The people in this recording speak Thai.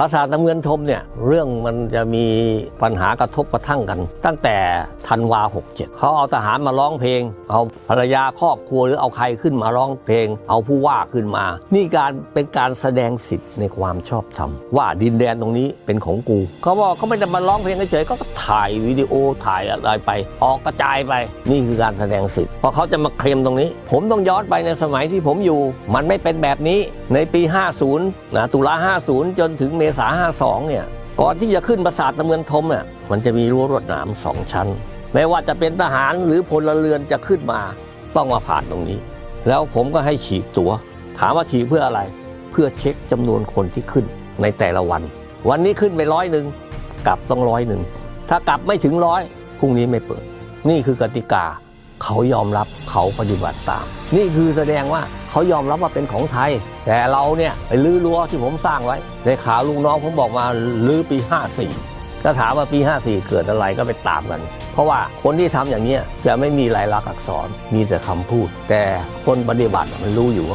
ปราสาทน้ำเงินทมเนี่ยเรื่องมันจะมีปัญหากระทบกระทั่งกัน ตั้งแต่ธันวา 67 เขาเอาทหารมาร้องเพลง เอาภรรยาครอบครัวหรือเอาใครขึ้นมาร้องเพลง เอาผู้ว่าขึ้นมา นี่การเป็นการแสดงสิทธิ์ในความชอบธรรม ว่าดินแดนตรงนี้เป็นของกู เขาบอกเขาไม่ได้มาร้องเพลงเฉยๆก็ถ่ายวิดีโอถ่ายอะไรไป ออกกระจายไป นี่คือการแสดงสิทธิ์พอเขาจะมาเคลมตรงนี้ ผมต้องย้อนไปในสมัยที่ผมอยู่ มันไม่เป็นแบบนี้ในปี 50นะตุลา50 จนถึงเมษา52 เนี่ย ก่อนที่จะขึ้นปราสาทตะเมือนทมเนี่ยมันจะมีรั้วรวดหนามสองชั้น ไม่ว่าจะเป็นทหารหรือพลเรือนจะขึ้นมา ต้องมาผ่านตรงนี้ แล้วผมก็ให้ฉีกตัว๋ว ถามว่าฉีกเพื่ออะไร เพื่อเช็คจำนวนคนที่ขึ้นในแต่ละวัน วันนี้ขึ้นไปร้อยหนึ่งกลับต้องร้อยหนึ่งถ้ากลับไม่ถึงร้อยพรุ่งนี้ไม่เปิด นี่คือกติกา เขายอมรับเขาปฏิบัติตาม นี่คือแสดงว่า เขายอมรับว่าเป็นของไทย แต่เราเนี่ยไปลื้อรั้วที่ผมสร้างไว้ในข่าวลุงน้องผมบอกมาลื้อปี 54ถ้าถามว่าปี 54 เกิดอะไรก็ไปตามกัน เพราะว่าคนที่ทำอย่างเนี้จะไม่มีลายลักษณ์อักษรมีแต่คำพูด แต่คนปฏิบัติมันรู้อยู่